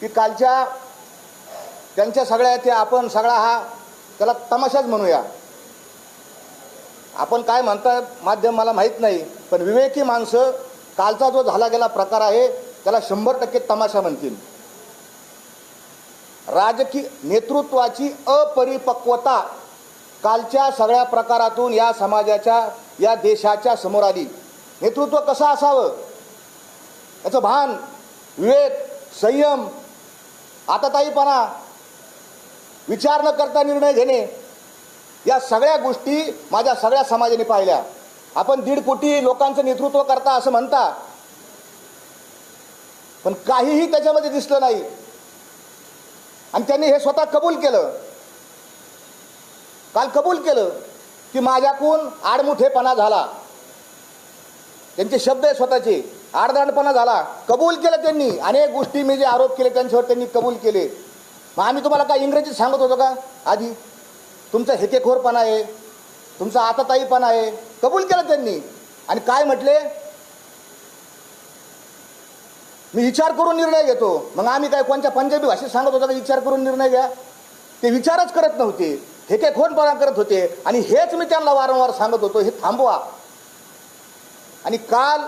की कालच्या त्यांच्या सगळ्या ते आपण सगळा हा त्याला तमाशाच म्हणूया. आपण काय म्हणता माध्यम मला माहीत नाही पण विवेकी माणसं कालचा जो झाला गेला प्रकार आहे त्याला शंभर टक्के तमाशा म्हणतील. राजकीय नेतृत्वाची अपरिपक्वता कालच्या सगळ्या प्रकारातून या समाजाच्या या देशाच्या समोर आली. नेतृत्व कसं असावं? याचं भान विवेक संयम आता ताईपणा विचार न करता निर्णय घेणे या सगळ्या गोष्टी माझ्या सगळ्या समाजाने पाहिल्या. आपण दीड कोटी लोकांचं नेतृत्व करता असं म्हणता पण काहीही त्याच्यामध्ये दिसलं नाही. आणि त्यांनी हे स्वतः कबूल केलं. काल कबूल केलं की माझ्याकून आडमुठेपणा झाला. त्यांचे शब्द आहे स्वतःचे. आडदांडपणा झाला. कबूल केलं त्यांनी. अनेक गोष्टी मी जे आरोप केले त्यांच्यावर त्यांनी कबूल केले. मग आम्ही तुम्हाला काय इंग्रजीत सांगत होतो का? आधी तुमचा हेकेखोरपणा आहे तुमचा आताताईपणा आहे. कबूल केलं त्यांनी. आणि काय म्हटले? मी विचार करून निर्णय घेतो. मग आम्ही काय कोणत्या पंजाबी भाषेत सांगत होतो का? विचार करून निर्णय घ्या. ते विचारच करत नव्हते. हेकेखोरपणा करत होते. आणि हेच मी त्यांना वारंवार सांगत होतो. हे थांबवा. आणि काल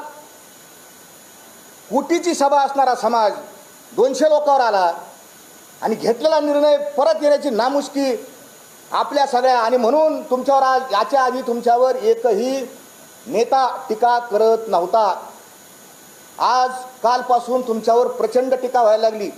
कोटीची सभा असणारा समाज दोनशे लोकांवर आला आणि घेतलेला निर्णय परत येण्याची नामुष्की आपल्या सगळ्या. आणि म्हणून तुमच्यावर आज याच्या आधी तुमच्यावर एकही नेता टीका करत नव्हता. आज कालपासून तुमच्यावर प्रचंड टीका व्हायला लागली.